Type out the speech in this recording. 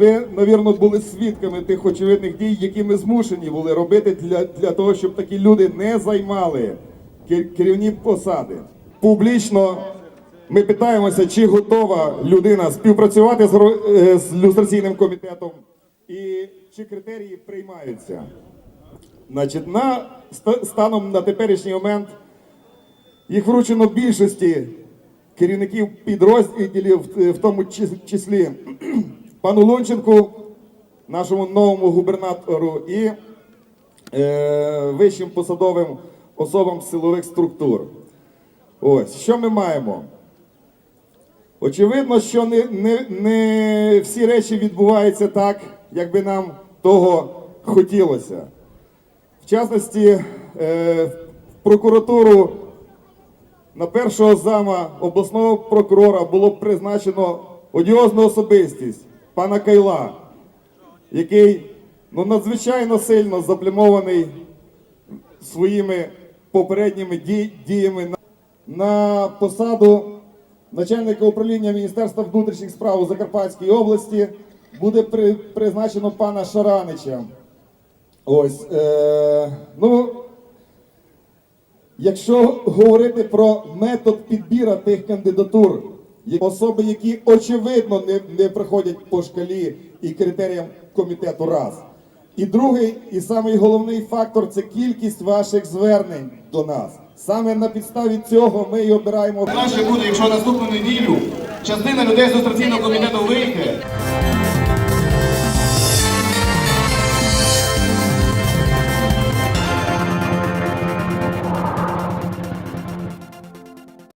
ви, навірно, були свідками тих очевидних дій, які ми змушені були робити для, для того, щоб такі люди не займали керівні посади. Публічно ми питаємося, чи готова людина співпрацювати з, е, з люстраційним комітетом і чи критерії приймаються. Значить, на станом на теперішній момент їх вручено більшості керівників підрозділів, в тому числі пану Лунченку, нашому новому губернатору і е, вищим посадовим особам силових структур. Ось, що ми маємо? Очевидно, що не, не, не всі речі відбуваються так, як би нам того хотілося. В частності, е, в прокуратуру на першого зама обласного прокурора було призначено одіозну особистість пана Кайла, який ну, надзвичайно сильно заплямований своїми попередніми ді- діями на, на посаду начальника управління Міністерства внутрішніх справ у Закарпатській області буде при, призначено пана Шаранича. Ось. Е, ну, Якщо говорити про метод підбіру тих кандидатур, особи, які очевидно не, не проходять по шкалі і критеріям комітету раз. І другий, і самий головний фактор це кількість ваших звернень до нас. Саме на підставі цього ми і обираємо Краще буде, якщо наступну неділю частина людей з люстраційного комітету вийде.